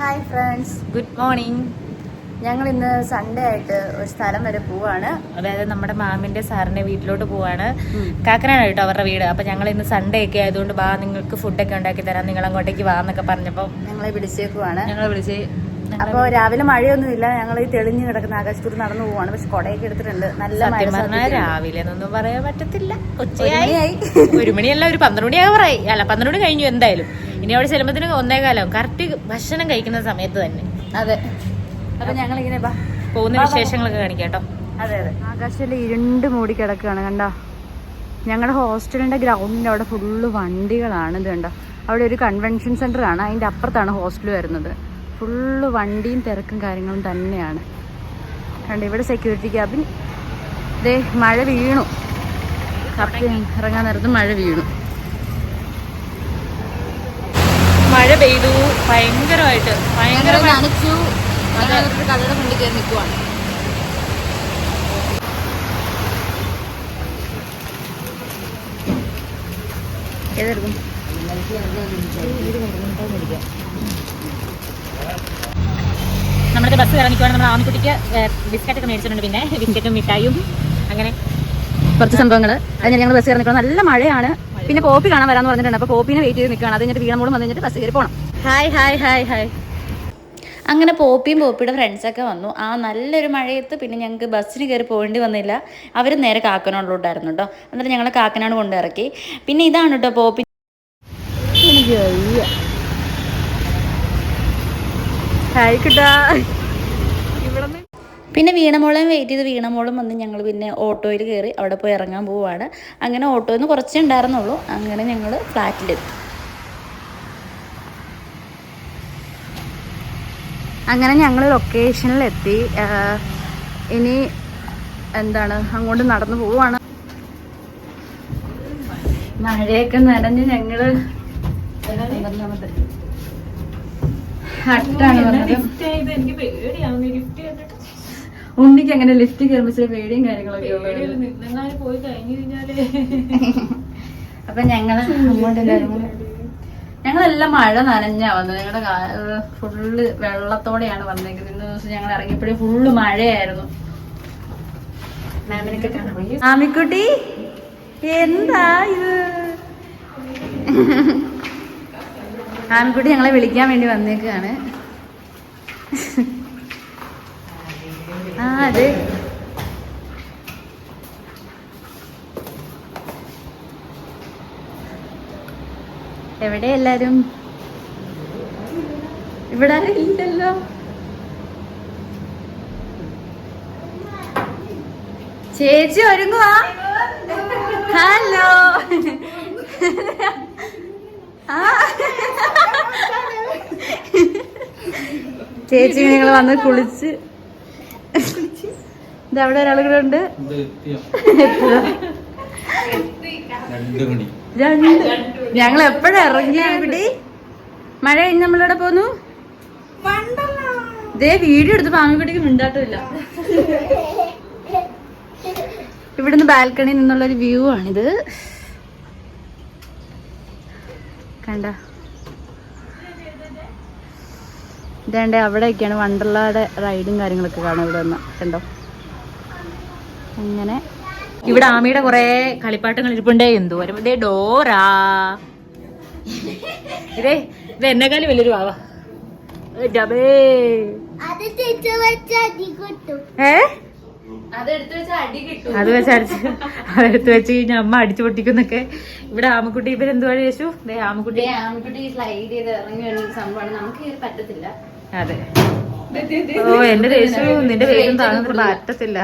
Hi friends good morning ഞങ്ങൾ ഇന്ന് Sunday ആയിട്ട് ഒരു സ്ഥലം വരെ പോവാണ്. അതായത് നമ്മുടെ മാമിന്റെ സാറിന്റെ വീട്ടിലോട്ട് പോവാണ്. കാക്കനാണ് കേട്ടോ അവരുടെ വീട്. അപ്പൊ ഞങ്ങൾ ഇന്ന് സൺഡേ ഒക്കെ ആയതുകൊണ്ട് വാ നിങ്ങൾക്ക് ഫുഡൊക്കെ ഉണ്ടാക്കി തരാം നിങ്ങൾ അങ്ങോട്ടേക്ക് വാ എന്നൊക്കെ പറഞ്ഞപ്പോ ഞങ്ങളെ വിളിച്ചേക്കുവാണ്. ഞങ്ങളെ വിളിച്ച് അപ്പോൾ രാവിലെ മഴയൊന്നുമില്ല. ഞങ്ങൾ ഈ തെളിഞ്ഞു കിടക്കുന്ന ആകാശത്തൂർ നടന്നു പോവാണ്. പക്ഷെ കൊടയൊക്കെ എടുത്തിട്ടുണ്ട്. നല്ല മഴ രാവിലെ പറയാൻ പറ്റത്തില്ല. ഉച്ചയായി. ഒരു മണിയല്ല ഒരു പന്ത്രണ്ട് മണിയാവറായി അല്ല പന്ത്രണ്ട് മണി കഴിഞ്ഞു എന്തായാലും. ഇനി അവിടെ ചെല്ലുമ്പത്തിന് ഒന്നേകാലം കറക്റ്റ് ഭക്ഷണം കഴിക്കുന്ന സമയത്ത് തന്നെ. അതെ. അപ്പൊ ഞങ്ങൾ ഇങ്ങനെ പോകുന്ന. വിശേഷങ്ങളൊക്കെ കാണിക്കാട്ടോ അതെ അതെ. ആകാശത്തിൽ ഇരുണ്ട് മൂടി കിടക്കുകയാണ് കണ്ട? ഞങ്ങളുടെ ഹോസ്റ്റലിന്റെ ഗ്രൗണ്ടിന്റെ അവിടെ ഫുള്ള് വണ്ടികളാണ് ഇത് കണ്ടോ. അവിടെ ഒരു കൺവെൻഷൻ സെന്റർ ആണ്. അതിന്റെ അപ്പുറത്താണ് ഹോസ്റ്റൽ വരുന്നത്. ഫുള്ള് വണ്ടിയും തിരക്കും കാര്യങ്ങളും തന്നെയാണ്. കണ്ട ഇവിടെ സെക്യൂരിറ്റി ക്യാബിൻ ദേ മഴ വീണു. സത്യം ഇറങ്ങാൻ നേരത്ത് മഴ വീണു. മഴ പെയ്തു. ഭയങ്കരമായിട്ട്. ഭയങ്കര നനച്ചു. കടയുടെ ഫ്രണ്ടിൽ കയറി നിൽക്കുവാണ് ഏതെടുക്കും നമ്മുടെ ബസ് ഇറങ്ങിക്കുവാണ് നമ്മൾ നമ്മുടെ ബിസ്ക്കറ്റൊക്കെ ബിസ്ക്കറ്റ് ഒക്കെ മേടിച്ചിട്ടുണ്ട് പിന്നെ. ബിസ്ക്കറ്റും മിഠായും അങ്ങനെ കുറച്ച് സംഭവങ്ങൾ അത് ഞങ്ങൾ ബസ് ഇറങ്ങിക്കണം നല്ല മഴയാണ്. പിന്നെ കോപ്പി കാണാൻ വരാന്ന് പറഞ്ഞിട്ടുണ്ട്. അപ്പോൾ കോപ്പിനെ വെയിറ്റ് ചെയ്ത് നിൽക്കുകയാണ് അത് കഴിഞ്ഞിട്ട് വീണമോളും വന്നു കഴിഞ്ഞിട്ട് ബസ് കയറി പോകണം ഹായ് ഹായ് ഹായ് ഹായ് അങ്ങനെ പോപ്പിയും പോപ്പിയുടെ ഫ്രണ്ട്സൊക്കെ വന്നു. ആ നല്ലൊരു മഴയത്ത് പിന്നെ ഞങ്ങൾക്ക് ബസ്സിന് കയറി പോകേണ്ടി വന്നില്ല. അവർ നേരെ കാക്കനാടിലോട്ടായിരുന്നു കേട്ടോ എന്നിട്ട് ഞങ്ങളെ കാക്കനാട് കൊണ്ടിറക്കി പിന്നെ ഇതാണ് കേട്ടോ പോപ്പി ഹായ് കിട്ടാ പിന്നെ വീണമോളം വെയിറ്റ് ചെയ്ത് വീണമോളും വന്ന് ഞങ്ങൾ പിന്നെ ഓട്ടോയിൽ കയറി അവിടെ പോയി ഇറങ്ങാൻ പോവുകയാണ് അങ്ങനെ ഓട്ടോയിൽ നിന്ന് കുറച്ചേ ഉണ്ടായിരുന്നുള്ളൂ. അങ്ങനെ ഞങ്ങൾ ഫ്ലാറ്റിലെത്തി. അങ്ങനെ ഞങ്ങൾ ലൊക്കേഷനിലെത്തി ഇനി എന്താണ് അങ്ങോട്ട് നടന്നു പോവാണ്. മഴയൊക്കെ നനഞ്ഞ് ഞങ്ങൾ ഹട്ടാണ് പറഞ്ഞത്. ഉണ്ണിക്ക് അങ്ങനെ ലിഫ്റ്റ് കയറുമ്പോൾ ചില പേടിയും കാര്യങ്ങളൊക്കെ അപ്പൊ ഞങ്ങൾ അങ്ങോട്ട് ഞങ്ങളെല്ലാം മഴ നനഞ്ഞാ വന്നത്. ഞങ്ങളുടെ ഫുള്ള് വെള്ളത്തോടെയാണ് വന്നേക്കുന്നത് ഇന്ന ദിവസം ഞങ്ങൾ ഇറങ്ങിയപ്പോഴേ ഫുള്ള് മഴയായിരുന്നു. ആമിക്കുട്ടി എന്താ ഇത്? ആമിക്കുട്ടി ഞങ്ങളെ വിളിക്കാൻ വേണ്ടി വന്നേക്കാണ്. ആ അതെ. എവിടെ എല്ലാരും? ഇവിടെ ഇല്ലല്ലോ. ചേച്ചി ഒരുങ്ങുവാ. ഹലോ. ചേച്ചി നിങ്ങൾ വന്ന് കുളിച്ച്. ഒരാളുകളുണ്ട് ഇത്? രണ്ട് രണ്ട്. ഞങ്ങൾ എപ്പോഴാ ഇറങ്ങിയ ഇവിടെ മഴ കഴിഞ്ഞ് നമ്മളിവിടെ പോന്നു? ഇതേ വീഡിയോ എടുത്ത് പാമ്പിക്കുട്ടിക്ക് മിണ്ടാട്ടില്ല ഇവിടുന്ന് ബാൽക്കണിയിൽ നിന്നുള്ളൊരു വ്യൂ ആണിത്. കണ്ട. ഇതേണ്ട അവിടെയൊക്കെയാണ് വണ്ടർലാടെ റൈഡും കാര്യങ്ങളൊക്കെ കാണാം ഇവിടെ വന്ന. കണ്ടോ? അങ്ങനെ. ഇവിടെ ആമിയുടെ കൊറേ കളിപ്പാട്ടങ്ങൾ ഇരിപ്പുണ്ടേ. എന്തോ ഇതേ ഡോറാ. ഇതേ ഇത് എന്നെക്കാളും വലിയൊരു വാവ. ഡബേ. ഏ? അത് വെച്ച് അടിച്ച് അതെടുത്ത് വെച്ച് കഴിഞ്ഞാൽ അമ്മ അടിച്ചു പൊട്ടിക്കുന്നൊക്കെ. ഇവിടെ ആമക്കുട്ടി ഇവരെന്തുവാ എന്തുവാ ദേ ആമക്കുട്ടി. ആമക്കുട്ടി സ്ലൈഡ് ചെയ്ത് ഇറങ്ങി വരുന്ന സംഭവമാണ്. നമുക്ക് പറ്റത്തില്ല. അതെ. ഓ എന്റെ രേശു നിന്റെ പേരും താങ്ങുന്നത് പറ്റത്തില്ല.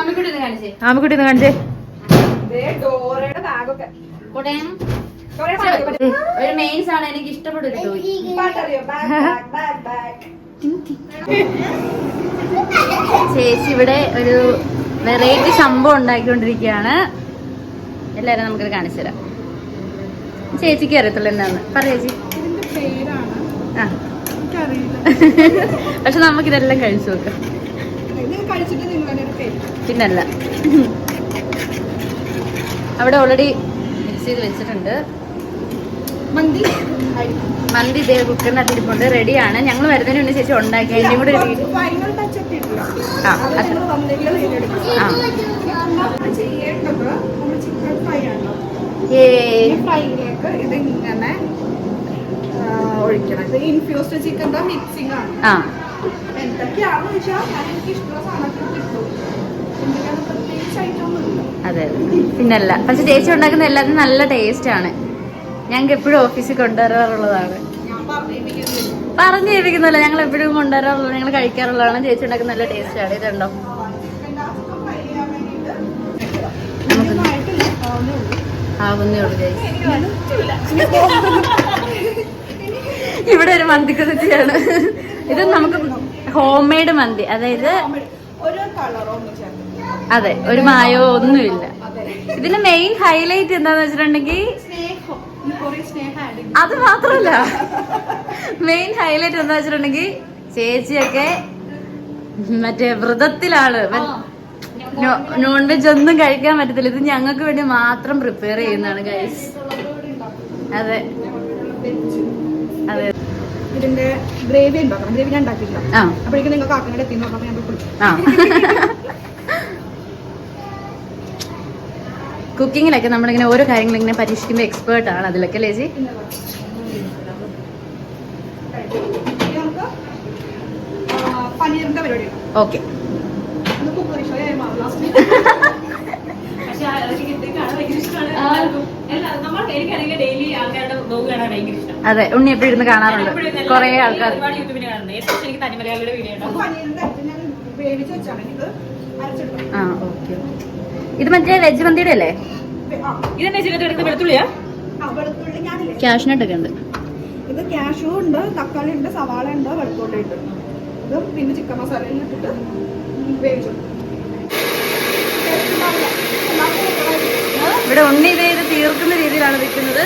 ആൺകുട്ടി ഒന്ന് കാണിച്ചേ. ആമക്കുട്ടി ഒന്ന് കാണിച്ചേ. ഒരു മെയിൻസ് ആണ് എനിക്ക് ഇഷ്ടപ്പെട്ട ഒരു ടോയ് ചേച്ചി ഇവിടെ ഒരു വെറൈറ്റി സംഭവം ഉണ്ടാക്കിക്കൊണ്ടിരിക്കുകയാണ്. എല്ലാരും നമുക്കത് കാണിച്ചു തരാം. ചേച്ചിക്ക് അറിയത്തുള്ളൂ എന്താന്ന്. പറ ചേച്ചി. ആ. പക്ഷെ നമുക്കിതെല്ലാം കഴിച്ചു നോക്കാം. പിന്നല്ല. അവിടെ ഓൾറെഡി മിക്സ് ചെയ്ത് വെച്ചിട്ടുണ്ട്. മന്തി? മന്തി ഇതേ കുക്കറിനകത്ത് ഇരിപ്പുണ്ട് റെഡിയാണ്. ഞങ്ങൾ വരുന്നതിന് മുന്നേ ചേച്ചി ഉണ്ടാക്കി. അതിന്റെയും കൂടെ ഒരു ആ ഫ്രൈയിലേക്ക് ഇത് ഇങ്ങനെ ഒഴിക്കണം. ഇത് ഇൻഫ്യൂസ്ഡ് ചിക്കന്റെ മിക്സിംഗ് ആണ്. എന്തൊക്കെയാണെന്ന് വെച്ചാൽ ഞാൻ എനിക്ക് ഇഷ്ടമുള്ള സാധനത്തിൽ കിട്ടും. അതെ. പിന്നല്ല. പക്ഷെ ചേച്ചി ഉണ്ടാക്കുന്ന എല്ലാത്തിനും നല്ല ടേസ്റ്റ് ആണ്. ഞങ്ങൾക്ക് എപ്പോഴും ഓഫീസിൽ കൊണ്ടുവരാറുള്ളതാണ്. പറഞ്ഞു കേൾപ്പിക്കുന്നില്ല ഞങ്ങൾ എപ്പോഴും കൊണ്ടുവരാറുള്ളത് ഞങ്ങൾ കഴിക്കാറുള്ളതാണ്. ചേച്ചി ഉണ്ടാക്കുന്ന നല്ല ടേസ്റ്റ് ആണ് ഇതുണ്ടോ? ആവുന്നേ ഉള്ളൂ. ഇവിടെ ഒരു മന്തി മന്തിക്കുതിയാണ് ഇത് നമുക്ക് ഹോം മെയ്ഡ് മന്തി അതായത് അതെ ഒരു മായോ ഒന്നുമില്ല. ഇതിന്റെ മെയിൻ ഹൈലൈറ്റ് എന്താന്ന് വെച്ചിട്ടുണ്ടെങ്കിൽ അത് മാത്രല്ല. മെയിൻ ഹൈലൈറ്റ് എന്താ വെച്ചിട്ടുണ്ടെങ്കിൽ ചേച്ചിയൊക്കെ മറ്റേ വ്രതത്തിലാണ്. നോൺ വെജ് ഒന്നും കഴിക്കാൻ പറ്റത്തില്ല. ഇത് ഞങ്ങൾക്ക് വേണ്ടി മാത്രം പ്രിപ്പയർ ചെയ്യുന്നതാണ് ഗൈസ് അതെ. അതെ. ഇതിന്റെ ഗ്രേവി ഉണ്ടാക്കണം. ഗ്രേവി ഞാൻ ഉണ്ടാക്കിയില്ല ആ. അപ്പോഴേക്കും നിങ്ങൾക്ക് ആക്കങ്ങളുടെ എത്തി നോക്കാം. ഞാൻ പോയി കുളിക്കും ആ കുക്കിങ്ങിലൊക്കെ നമ്മളിങ്ങനെ ഓരോ കാര്യങ്ങൾ ഇങ്ങനെ പരീക്ഷിക്കുമ്പോൾ എക്സ്പേർട്ട് ആണ് അതിലൊക്കെ ലേജി ഓക്കെ. അത് ഉണ്ണി എപ്പോഴും ഇരുന്ന് കാണാറുണ്ട്. കുറെ ആൾക്കാർ ആ ഓക്കെ. ഇത് മറ്റേ വെജ് മന്തിയുടെ അല്ലേ? ക്യാഷിനട്ടൊക്കെ ഉണ്ട്. ഇത് കാഷ്യൂ ഉണ്ട് തക്കാളി ഉണ്ട് സവാള ഉണ്ട് വെളുത്തുള്ളി ഉണ്ട്. ഇതും പിന്നെ ചിക്കൻ മസാലയും ഇട്ടിട്ട് വേവിച്ചു. ഇവിടെ ഉണ്ണി ഇത് ഇത് തീർക്കുന്ന രീതിയിലാണ് നിൽക്കുന്നത്.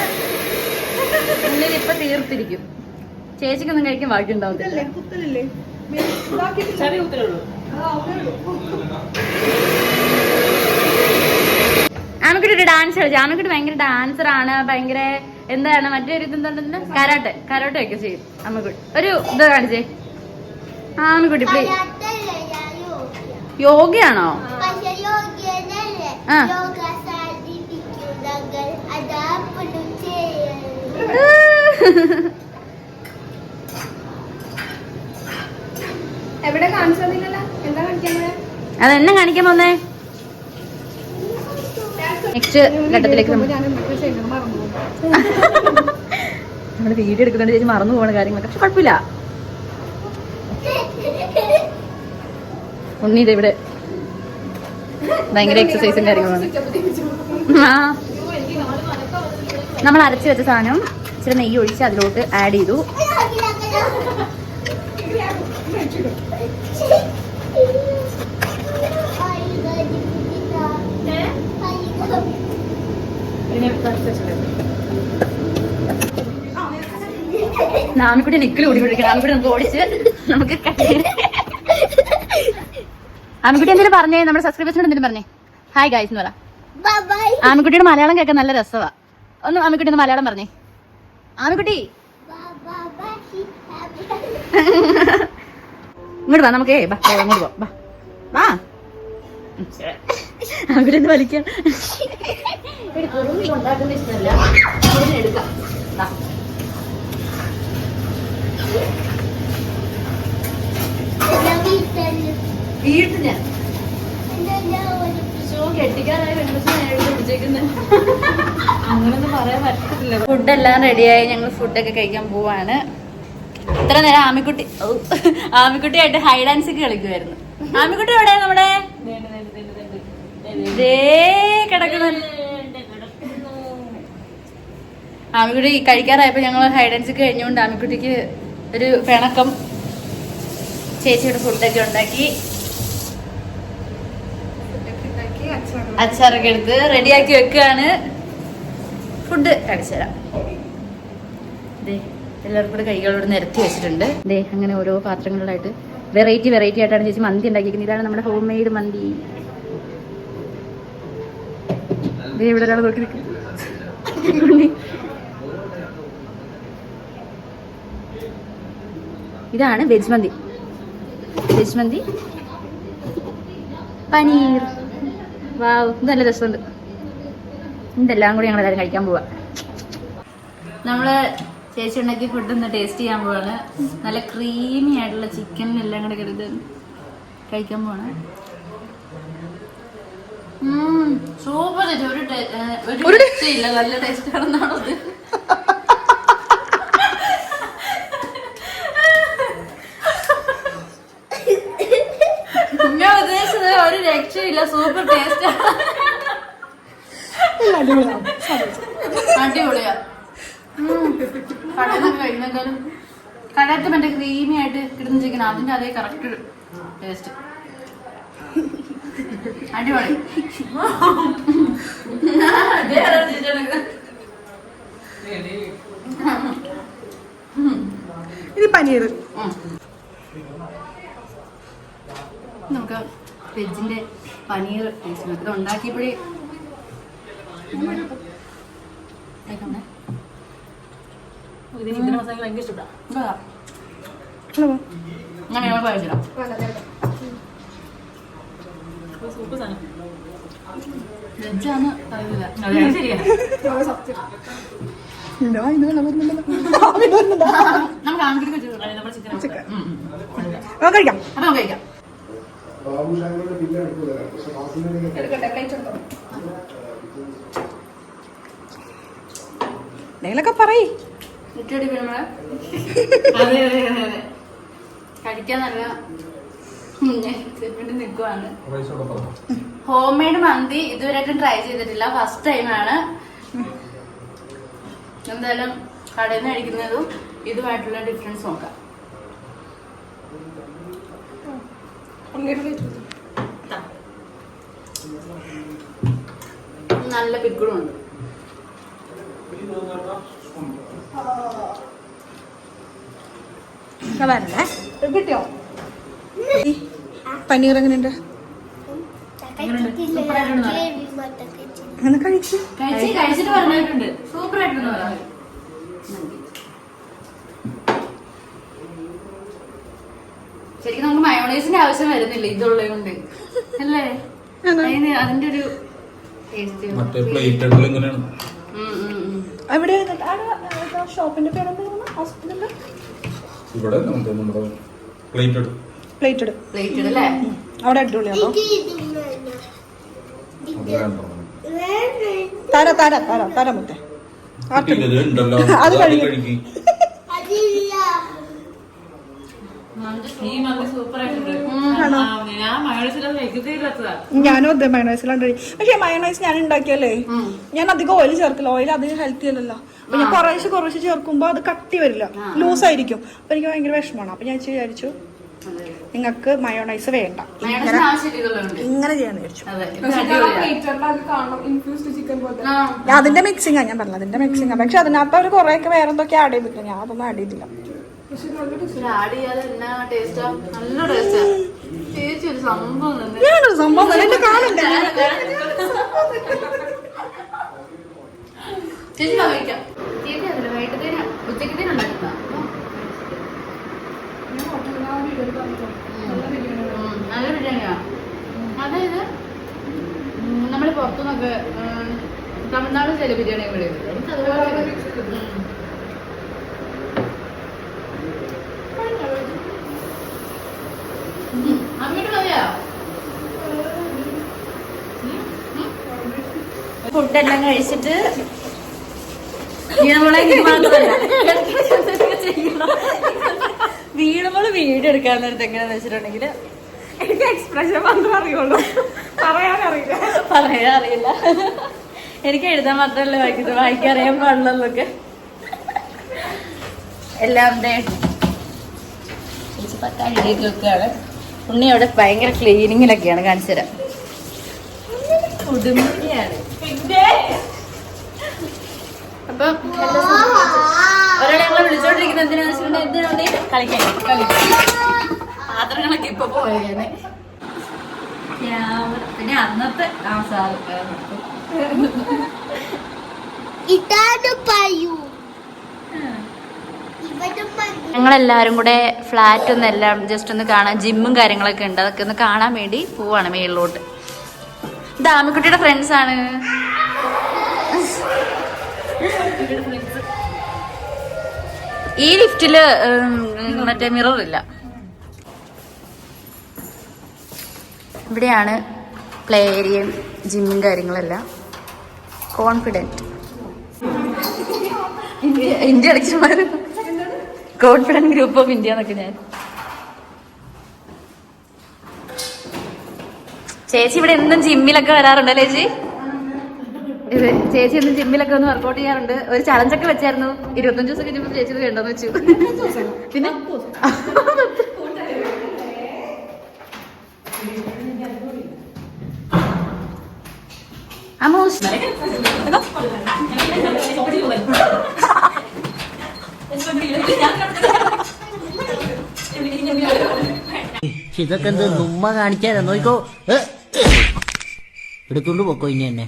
ഉണ്ണി ഇപ്പൊ തീർത്തിരിക്കും. ചേച്ചിക്കൊന്നും കഴിക്കാൻ ബാക്കി ഉണ്ടാവത്തില്ല ആമക്കുട്ടി ഒരു ഡാൻസ് കളിച്ചു ആമക്കുട്ടി ഭയങ്കര ഡാൻസർ ആണ് ഭയങ്കര എന്താണ് മറ്റൊരു ഇതെന്താ കരാട്ടെ കരാട്ടെ ഒക്കെ ചെയ്യും. അമ്മക്കുട്ടി ഒരു ഇത് കാണിച്ചേ. ആമക്കുട്ടി പ്ലീസ് യോഗയാണോ? ആ. അതെന്നെ കാണിക്കാൻ പോന്നേ? നെക്സ്റ്റ് ഘട്ടത്തിലേക്ക് നമ്മൾ വീഡിയോ എടുക്കുന്നുണ്ട് ചേച്ചി മറന്നു പോകുന്ന കാര്യങ്ങളൊക്കെ പക്ഷെ കുഴപ്പമില്ല. ഉണ്ണി ഇവിടെ ഭയങ്കര എക്സസൈസും കാര്യങ്ങളാണ്. ആ. നമ്മൾ അരച്ച് വെച്ച സാധനം ഇച്ചിരി നെയ്യ് ഒഴിച്ച് അതിലോട്ട് ആഡ് ചെയ്തു. നാമിക്കുട്ടി നിക്കൽ ഓടി പിടിക്കണം ആമിക്കുട്ടി നമുക്ക് ഓടിച്ച് നമുക്ക്. ആമിക്കുട്ടി എന്തെങ്കിലും പറഞ്ഞേ? നമ്മുടെ സബ്സ്ക്രൈബേഴ്സിനോട് എന്തെങ്കിലും പറഞ്ഞേ? ഹായ് ഗായ്സ് എന്ന് പറ. ബൈ ആമിക്കുട്ടിയുടെ മലയാളം കേൾക്കാൻ നല്ല രസമാ ഒന്ന് ആമിക്കുട്ടി ഒന്ന് മലയാളം പറഞ്ഞേ. ആമിക്കുട്ടി ഇങ്ങോട്ട് വാ നമുക്കേ ബാ ഏ, ഇങ്ങോട്ട് പോ ബാ വാ. ആമിക്കുട്ടി എന്ത് വലിക്കാം. എടി, കുറുമ്പി ഉണ്ടാക്കുന്ന ഇഷ്ടമല്ല. എടുക്കാം. അങ്ങനൊന്നും പറയാൻ പറ്റത്തില്ല. ഫുഡെല്ലാം റെഡിയായി. ഞങ്ങൾ ഫുഡൊക്കെ കഴിക്കാൻ പോവാണ്. ഇത്ര നേരം ആമിക്കുട്ടി ആമിക്കുട്ടിയായിട്ട് ഹൈ ഡാൻസ് ഒക്കെ കളിക്കുമായിരുന്നു ആമിക്കുട്ടി എവിടെയാ നമ്മുടെ? കിടക്കുന്ന ആമിക്കുട്ടി കഴിക്കാറായപ്പോൾ ഞങ്ങൾ ഹൈഡൻസ് കഴിഞ്ഞുകൊണ്ട് ആമിക്കുട്ടിക്ക് ഒരു പിണക്കം ചേച്ചിയുടെ ഫുഡൊക്കെ ഉണ്ടാക്കി. ഉണ്ടാക്കി അച്ചാറ്. അച്ചാറൊക്കെ എടുത്ത് റെഡിയാക്കി വെക്കുകയാണ് ഫുഡ് കാണിച്ചുതരാം ദേ എല്ലാവർക്കും കൂടെ കൈകളോട് നിരത്തി വെച്ചിട്ടുണ്ട്. ദേ അങ്ങനെ ഓരോ പാത്രങ്ങളിലായിട്ട് വെറൈറ്റി വെറൈറ്റി ആയിട്ടാണ് ചേച്ചി മന്തി ഉണ്ടാക്കിയിരിക്കുന്നത്. ഇതാണ് നമ്മുടെ ഹോം മെയ്ഡ് മന്തി. ദേ ഇവിടെ ഒരാൾ നോക്കി നിൽക്കുന്നു ഇതാണ് വെജ് മന്തി വെജ് മന്തി പനീർ. വാവ് ഇത് നല്ല രസമുണ്ട്. ഇതെല്ലാം കൂടി ഞങ്ങൾ എല്ലാവരും കഴിക്കാൻ പോവാ. നമ്മൾ ചേച്ചി ഉണ്ടാക്കിയ ഫുഡ് ഒന്ന് ടേസ്റ്റ് ചെയ്യാൻ പോവാണ്. നല്ല ക്രീമി ആയിട്ടുള്ള ചിക്കൻ എല്ലാം കൂടെ കരുത് കഴിക്കാൻ പോവാണ്. സൂപ്പർ ഒരു ഒരു ടേസ്റ്റ് ഇല്ല. നല്ല ടേസ്റ്റ് ആണെന്നാണോ ഇത് ഞാൻ ഉദ്ദേശിച്ചത് ഒരു രക്ഷയില്ല സൂപ്പർ ടേസ്റ്റ് അടിപൊളിയാ. കടയിൽ നിന്ന് കഴിക്കുന്നേക്കാളും കടയത്ത് മറ്റേ ക്രീമി ആയിട്ട് കിടന്നു ചിക്കൻ അതിന്റെ അതേ കറക്റ്റ് ടേസ്റ്റ് അടിപൊളി. ഇനി പനീർ. നമുക്ക് വെജിന്റെ പനീർ ടേസ്റ്റ് ഇത് ഉണ്ടാക്കിയപ്പോഴേ അത് ശരിയാ നമുക്ക് ആൺകുട്ടി കഴിക്കാം. അപ്പൊ കഴിക്കാം. എന്തെങ്കിലൊക്കെ പറയ്. ബില്ല് എടുത്തു തരാം പക്ഷെ അതെ അതെ കഴിക്കാൻ നല്ല നിൽക്കുവാണ് ഹോം മെയ്ഡ് മന്തി ഇതുവരെയായിട്ടും ട്രൈ ചെയ്തിട്ടില്ല. ഫസ്റ്റ് ടൈമാണ് എന്തായാലും കടയിൽ നിന്ന് കഴിക്കുന്നതും ഇതുമായിട്ടുള്ള ഡിഫറൻസ് നോക്കാം. നല്ല പിക്കിളും ഉണ്ട് വരണേ. കിട്ടിയോ? പനീർ എങ്ങനെയുണ്ട്? കഴിച്ചിട്ട് പറഞ്ഞിട്ടുണ്ട്. സൂപ്പർ ആയിട്ടുണ്ട് പറഞ്ഞു ശരിക്കും നമുക്ക് മയോണൈസിന്റെ ആവശ്യം വരുന്നില്ല ഇതുള്ളത് കൊണ്ട്. അല്ലേ? അതിന് അതിന്റെ ഒരു എവിടെ ഷോപ്പിന്റെ ഹോസ്പിറ്റലിന്റെ? ഇവിടെ പ്ലേറ്റഡ് എടുക്കും പ്ലേറ്റ് അല്ലേ? അവിടെ അടിപൊളിയാണോ? ഇത് ഇത് അത് കഴിഞ്ഞു തര തര തര തര മുത്തേ. ഇത് ഉണ്ടല്ലോ അത് അത് കഴിക്കും. കഴിക്കി അതില്ല ഈ മന്തി സൂപ്പർ ആയിട്ടുണ്ട് ആണോ? ആ, ഞാൻ മയോണൈസിലത് കഴിക്കത്തേ ഇല്ലാത്തതാ ഞാനും അതെ മയണൈസിലാണ് പക്ഷെ മയണൈസ് ഞാൻ ഉണ്ടാക്കിയല്ലേ ഞാൻ അധികം ഓയിൽ ചേർക്കില്ല. ഓയിൽ അധികം ഹെൽത്തി അല്ലല്ലോ. അപ്പൊ ഞാൻ കുറേശ്ശെ കുറേശ്ശെ ചേർക്കുമ്പോ അത് കട്ടി വരില്ല ലൂസ് ആയിരിക്കും. അപ്പൊ എനിക്ക് ഭയങ്കര വിഷമമാണ്. അപ്പൊ ഞാൻ വിചാരിച്ചു നിങ്ങൾക്ക് മയോണൈസ് വേണ്ട. ഇങ്ങനെ ചെയ്യാന്ന് വിചാരിച്ചു. അതിന്റെ മിക്സിംഗ് ഞാൻ പറഞ്ഞത്. അതിന്റെ മിക്സിംഗ് പക്ഷെ അതിനകത്ത് അവർ കുറെ ഒക്കെ വേറെ എന്തൊക്കെ ആഡ് ചെയ്തിട്ടുണ്ട് ഞാൻ അതൊന്നും ആഡ് ചെയ്തില്ല. ഞാനൊരു സംഭവം എന്റെ കാണണ്ടേ ചേച്ചി വാ കഴിക്കാം. ചേച്ചി അതില്ല വൈകിട്ടത്തേന് ഉച്ചക്കത്തേന് ഉണ്ടാക്കുന്ന നല്ല ബിരിയാണിയാ. അതായത് നമ്മൾ പുറത്തുനിന്നൊക്കെ തമിഴ്നാട് ചില ബിരിയാണി ഇവിടെ എനിക്ക് അതുപോലെ ഫുഡെല്ലാം കഴിച്ചിട്ട് വീണമോളെ വീണമോൾ വീഡിയോ എടുക്കാൻ നേരത്തെ എങ്ങനെയാന്ന് വെച്ചിട്ടുണ്ടെങ്കിൽ എനിക്ക് എക്സ്പ്രഷൻ മാത്രം അറിയുള്ളൂ. പറയാനറിയില്ല പറയാനറിയില്ല എനിക്ക് എഴുതാൻ മാത്രമല്ലേ വായിക്കുന്നത് വായിക്കാൻ അറിയാൻ പാടില്ലെന്നൊക്കെ എല്ലാം പത്താം വെക്കുകയാണ് ഉണ്ണി അവിടെ ഭയങ്കര ക്ലീനിങ്ങിലൊക്കെയാണ് കാണിച്ചു തരാം. ഉടുമ്പിയാണ് അപ്പൊ ഒരാളെ ഞങ്ങളെ വിളിച്ചോണ്ടിരിക്കുന്നത് എന്തിനാന്ന് വെച്ചിട്ടുണ്ടെങ്കിൽ എന്തിനാ ഉണ്ണി? കളിക്കാൻ. കളിക്കാൻ. പാത്രങ്ങളൊക്കെ ഇപ്പൊ പോയേനെ. ക്യാമറ പിന്നെ അന്നത്തെ ആ സാറ് ഇതാണ് മതി ഞങ്ങളെല്ലാവരും കൂടെ ഫ്ലാറ്റ് ഒന്ന് എല്ലാം ജസ്റ്റ് ഒന്ന് കാണാൻ ജിമ്മും കാര്യങ്ങളൊക്കെ ഉണ്ട്. അതൊക്കെ ഒന്ന് കാണാൻ വേണ്ടി പോവാണ് മേളിലോട്ട്. ഇത് ആമിക്കുട്ടിയുടെ ഫ്രണ്ട്സ് ആണ്. ഈ ലിഫ്റ്റിൽ മറ്റേ മിറർ ഇല്ല. ഇവിടെയാണ് പ്ലേ ഏരിയയും ജിമ്മും കാര്യങ്ങളെല്ലാം confident India India confident group of India എന്നൊക്കെ ഞാൻ. ചേച്ചി ഇവിടെ എന്നും ജിമ്മിലൊക്കെ വരാറുണ്ടല്ലേ ചേച്ചി? ഇത് ചേച്ചി എന്നും ജിമ്മിലൊക്കെ ഒന്ന് വർക്കൗട്ട് ചെയ്യാറുണ്ട്. ഒരു ചലഞ്ചൊക്കെ വെച്ചായിരുന്നു. ഇരുപത്തഞ്ച് ദിവസം കഴിഞ്ഞപ്പോൾ ചേച്ചി ഇത് വേണ്ടെന്ന് വെച്ചു. പിന്നെ? അമോസ് ഇതൊക്കെ എന്ത് നുമ്മ കാണിക്കാതെ നോക്കോ. എടുത്തോണ്ട് പോക്കോ ഇനി എന്നെ.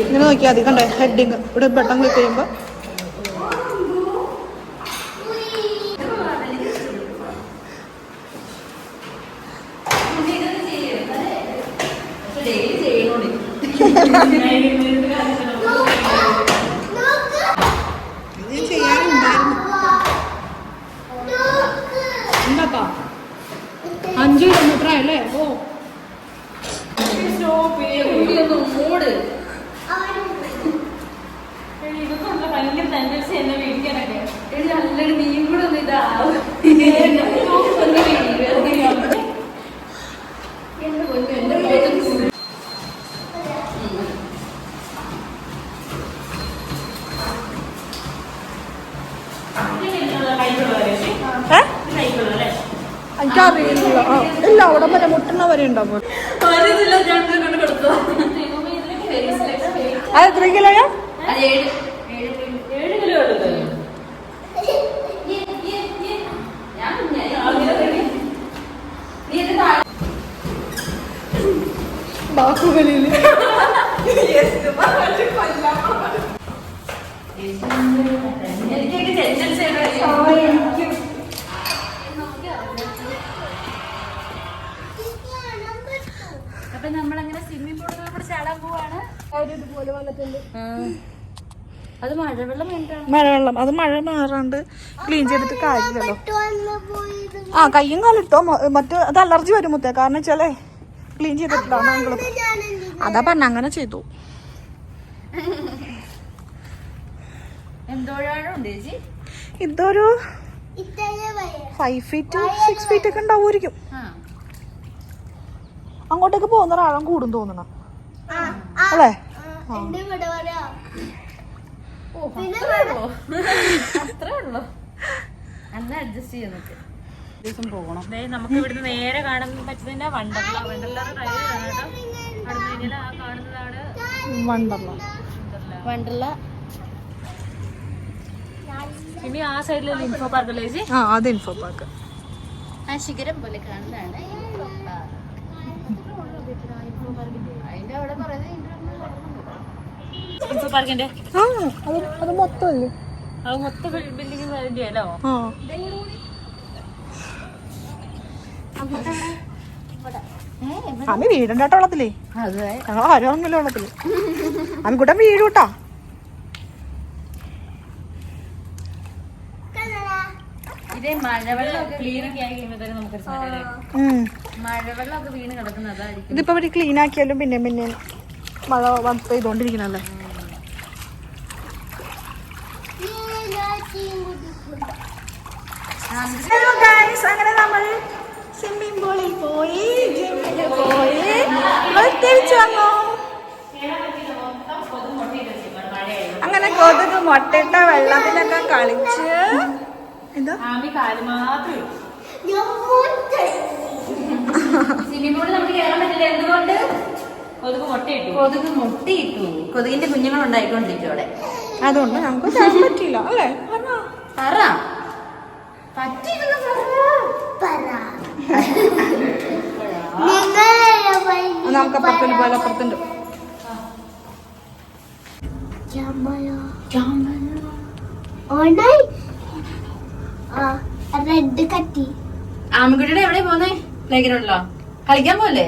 ഇങ്ങനെ നോക്കിയാൽ മതി. കണ്ടേ? ഹെഡിങ്. ഇവിടെ ബട്ടൺ ക്ലിക്ക് ചെയ്യുമ്പോൾ ഇത് ചെയ്യാറുണ്ടായിരുന്നു എന്താപ്പാ അഞ്ച് കിലോമീറ്റർ ആയല്ലേ ഓ ഭയങ്കര ടെൻഡൻസി എന്നെ മേടിക്കാനൊക്കെ നീയും കൂടെ ഒന്ന് ഇതാവും ഏ? എനിക്കറിയില്ല. ആ, ഇല്ല അവിടെ വരെ മുട്ടുന്ന വരെ ഉണ്ടാവും അത് എത്ര കിലോയാ ഏഴ് കിലോ എടുത്തത് ബാഹുബലിയിൽ അപ്പൊ നമ്മളങ്ങനെ സ്വിമ്മിംഗ് പൂളിൽ കൂടെ ചാടാൻ പോവാണ്. ഇതുപോലെ വന്നിട്ടുണ്ട്. അത് മഴവെള്ളം മഴവെള്ളം. അത് മഴ മാറാണ്ട് ക്ലീൻ ചെയ്തിട്ട് കാര്യമില്ലല്ലോ. ആ കയ്യും കാലിട്ടോ മറ്റു അത് അലർജി വരും മുത്തേ. കാരണം വെച്ചാലേ ക്ലീൻ ചെയ്തിട്ടില്ല. അതാ പറഞ്ഞ അങ്ങനെ ചെയ്തു? ഇതൊരു ഫൈവ് ഫീറ്റ് സിക്സ് ഫീറ്റ് ഒക്കെ ഉണ്ടാവുമായിരിക്കും. അങ്ങോട്ടേക്ക് പോകുന്ന ഒരാളും കൂടും തോന്നണം. അല്ലേ? നമുക്ക് ഇവിടുന്ന് നേരെ കാണാൻ പറ്റുന്നതിന്റെ വണ്ടർല. റൈഡ് വണ്ടർല. വണ്ടർല. ഇനി ആ സൈഡിലുള്ള ഇൻഫോ പാർക്ക് അല്ലേ ചേച്ചി? ആ അത് ഇൻഫോ പാർക്ക് ആ ശിഖരം പോലെ കാണുന്നതാണ്. ഇൻഫോ പാർക്കിന്റെ ആ അത് അത് മൊത്തമല്ലേ? അത് മൊത്തം ബിൽഡിംഗ് അതിന്റെ അല്ലോ ആ. അമ്മ വീടുണ്ട് കേട്ടോ വെള്ളത്തിലേ അതെ. ഞങ്ങൾ ആരും ഇറങ്ങില്ല വെള്ളത്തിൽ അമ്മിക്കുട്ടൻ വീട് കേട്ടാ ഇതേ മഴവെള്ളമൊക്കെ ക്ലീൻ ഒക്കെ ആയി കഴിയുമ്പോഴത്തേനും നമുക്കൊരു സാധനം ഉം. മഴവെള്ളമൊക്കെ വീണ് കിടക്കുന്നതായിരിക്കും ഇതിപ്പോ അവർ ക്ലീൻ ആക്കിയാലും പിന്നെ പിന്നെ മഴ പെയ്തോണ്ടിരിക്കണല്ലേ? ഹലോ അങ്ങനെ നമ്മൾ സ്വിമ്മിംഗ് പൂളിൽ പോയി ജിമ്മിൽ പോയി. നമ്മൾ തിരിച്ചു വന്നു. അങ്ങനെ കൊതുക് മുട്ടയിട്ട വെള്ളത്തിലൊക്കെ കളിച്ച് എന്താ? ആമി കാൽ മാത്രമേ ഉള്ളൂ സ്വിമ്മിംഗ് പൂളിൽ നമുക്ക് കയറാൻ പറ്റില്ല. എന്തുകൊണ്ട്? കൊതുക് മുട്ടയിട്ടു കൊതുക് മുട്ടിയിട്ടു. കൊതുകിന്റെ കുഞ്ഞുങ്ങൾ ഉണ്ടായിക്കൊണ്ടിരിക്കും അവിടെ. അതുകൊണ്ട് നമുക്ക് പറ്റില്ല അല്ലേ? പറ. നമുക്ക് പോലെ അപ്പുറത്തുണ്ട് ഓണായി. റെഡ് കട്ടി. ആമിക്കുട്ടിയുടെ എവിടെ പോന്നേ? പ്ലേ ഗ്രൗണ്ടിലോ കളിക്കാൻ പോലെ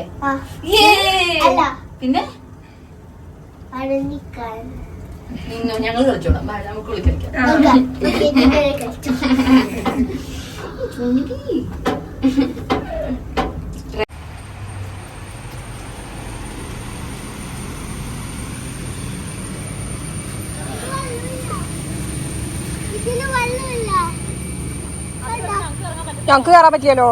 പിന്നെ? ഞങ്ങൾ കളിച്ചോളാം. നമുക്ക് കളിക്കാം. ഓക്കേ, നിങ്ങളെ കളിച്ചോ. ഇതിൽ വെള്ളമില്ല കണ്ടോ? ഞങ്ങക്ക് കയറാൻ പറ്റിയല്ലോ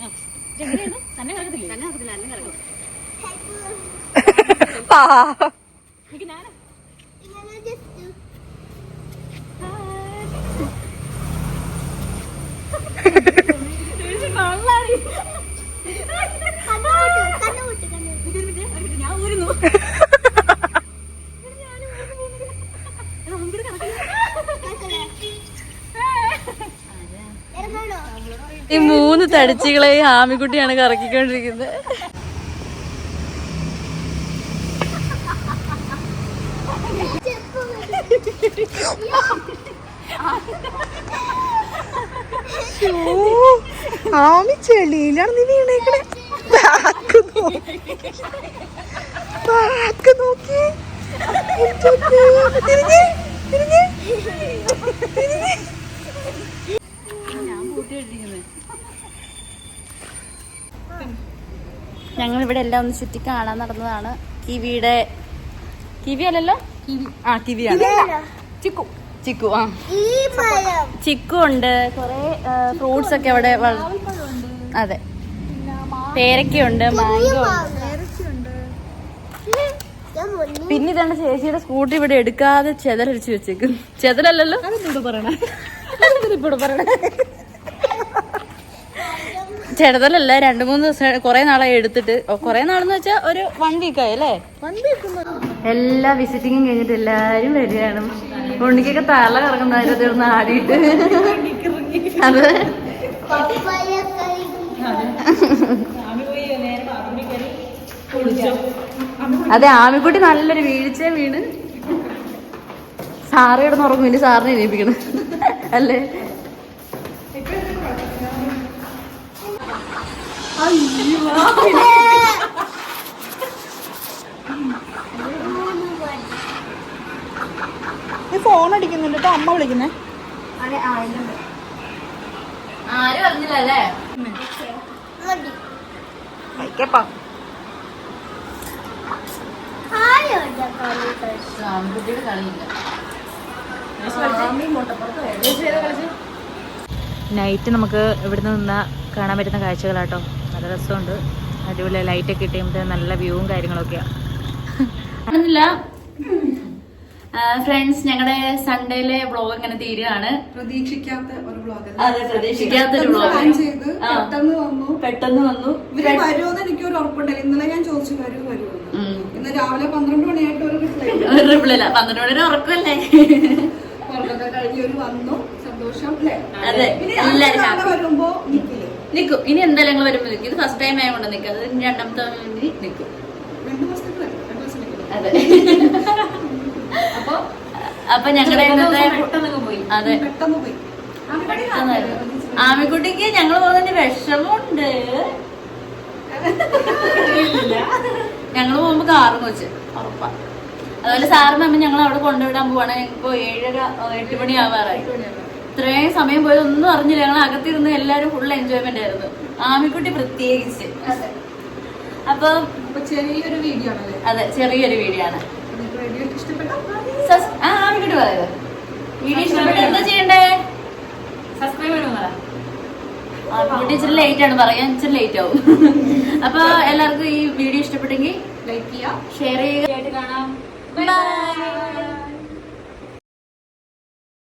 ആ, തന്നെ കിടക്കത്തില്ലേ തന്നെ കിടക്കത്തില്ല തന്നെ കിടക്കും ഇങ്ങനെ ഈ മൂന്ന് തടിച്ചുകളെ ആമിക്കുട്ടിയാണ് കറക്കിക്കൊണ്ടിരിക്കുന്നത് മതി. ആമി ചെളിയിലാണ് നീ വീണേക്കണേ. ബാക്ക് ബാക്ക് നോക്കി. ഞങ്ങൾ ഇവിടെ എല്ലാം ഒന്ന് ചുറ്റി കാണാൻ നടന്നതാണ്. കിവിയുടെ കിവി അല്ലല്ലോ? ആ കിവിയാണ്. ചിക്കു ചിക്കു ആ. ചിക്കു ഉണ്ട് കുറെ ഫ്രൂട്ട്സ് ഒക്കെ അവിടെ അതെ. പേരക്കുണ്ട് മാംഗോ പിന്നെ ഇതാണ് ചേച്ചിയുടെ സ്കൂട്ടി ഇവിടെ എടുക്കാതെ ചെതലടിച്ച് വെച്ചേക്കും ചെതലല്ലല്ലോ ചെറുതലല്ല രണ്ടു മൂന്ന് ദിവസം കുറെ നാളായി എടുത്തിട്ട്. കൊറേ നാളെന്ന് വെച്ചാൽ ഒരു വൺ വീക്ക് ആയി അല്ലേ? എല്ലാ വിസിറ്റിങ്ങും കഴിഞ്ഞിട്ട് എല്ലാരും വരികയാണ്. ഉണ്ണിക്കൊക്കെ തല കറങ്ങുന്നതായിരുന്നു തീർന്ന് ആടിയിട്ട്. അതെ. ആമിക്കുട്ടി നല്ലൊരു വീഴ്ച വീണ് സാറ് ഉറങ്ങും. ഇനി സാറിനെ എണീപ്പിക്കണം. അല്ലേ? നീ ഫോൺ അടിക്കുന്നുണ്ട് കേട്ടോ അമ്മ വിളിക്കുന്നേ. ആരും കളിയില്ല. നൈറ്റ് നമുക്ക് ഇവിടുന്ന് നിന്ന് കാണാൻ പറ്റുന്ന കാഴ്ചകളാട്ടോ നല്ല രസമുണ്ട്. അടിപൊളി ലൈറ്റൊക്കെ ഇട്ട് നല്ല വ്യൂവും കാര്യങ്ങളൊക്കെയാണ് കാണുന്നില്ല ഫ്രണ്ട്സ് ഞങ്ങളുടെ സൺഡേയിലെ വ്ളോഗ് ഇങ്ങനെ തീരുകയാണ്. പ്രതീക്ഷിക്കാത്ത ഒരു ബ്ലോഗ് അതെ പ്രതീക്ഷിക്കാത്തൊരു വ്ളോഗ് ചെയ്ത്. ആ. പെട്ടെന്ന് വന്നു. പെട്ടെന്ന് വന്നു. ഇവർ വരുമോന്ന് എനിക്ക് ഒരു ഉറപ്പുണ്ടല്ലോ ഇന്നലെ ഞാൻ ചോദിച്ചു വരും വരും ഇന്ന് രാവിലെ പന്ത്രണ്ട് മണിയായിട്ട് ഒരു റിപ്ലൈ ഒരു റിപ്ലൈ ഇല്ല. പന്ത്രണ്ട് മണി ഉറക്കമല്ലേ? ഉറക്കൊക്കെ കഴിഞ്ഞ് ഒരു വന്നു. സന്തോഷം അല്ലേ? അതെ. അടുത്ത വരുമ്പോ നിക്കും. ഇനി എന്തായാലും ഞങ്ങൾ വരുമ്പോൾ നിൽക്കും ഇത് ഫസ്റ്റ് ടൈം ആയതുകൊണ്ട് നിൽക്കും അത് രണ്ടാമത്തെ നിൽക്കും അതെ. അപ്പൊ ഞങ്ങളുടെ അതെ. ആമിക്കുട്ടിക്ക് ഞങ്ങൾ പോകുന്നതിന് വിഷമുണ്ട് ഞങ്ങൾ പോകുമ്പോ കാറും വെച്ച് ഉറപ്പാ. അതുപോലെ സാറും അമ്മ ഞങ്ങൾ അവിടെ കൊണ്ടുവിടാൻ പോവാണ്. ഇപ്പൊ ഏഴര എട്ട് മണി ആവാറായി. ഇത്രയും സമയം പോയത് ഒന്നും അറിഞ്ഞില്ല. ഞങ്ങൾ അകത്തിരുന്ന് എല്ലാരും ഫുൾ എൻജോയ്മെന്റ് ആയിരുന്നു. ആമിക്കുട്ടി പ്രത്യേകിച്ച്. അപ്പൊ ചെറിയൊരു വീഡിയോ ആണല്ലേ? അതെ ചെറിയൊരു വീഡിയോ ആണ്. ആ ആമിക്കുട്ടി പറയുക വീഡിയോ ഇഷ്ടപ്പെട്ട് എന്താ ചെയ്യണ്ടേ? സബ്സ്ക്രൈബ് പറ. ആമിക്കുട്ടി ഇച്ചിരി ലേറ്റ് ആണ്. പറയാൻ ഇച്ചിരി ലേറ്റ് ആവും. അപ്പൊ എല്ലാവർക്കും ഈ വീഡിയോ ഇഷ്ടപ്പെട്ടെങ്കിൽ ലൈക്ക് ചെയ്യുക ഷെയർ ചെയ്യുക. കാണാം. ബൈ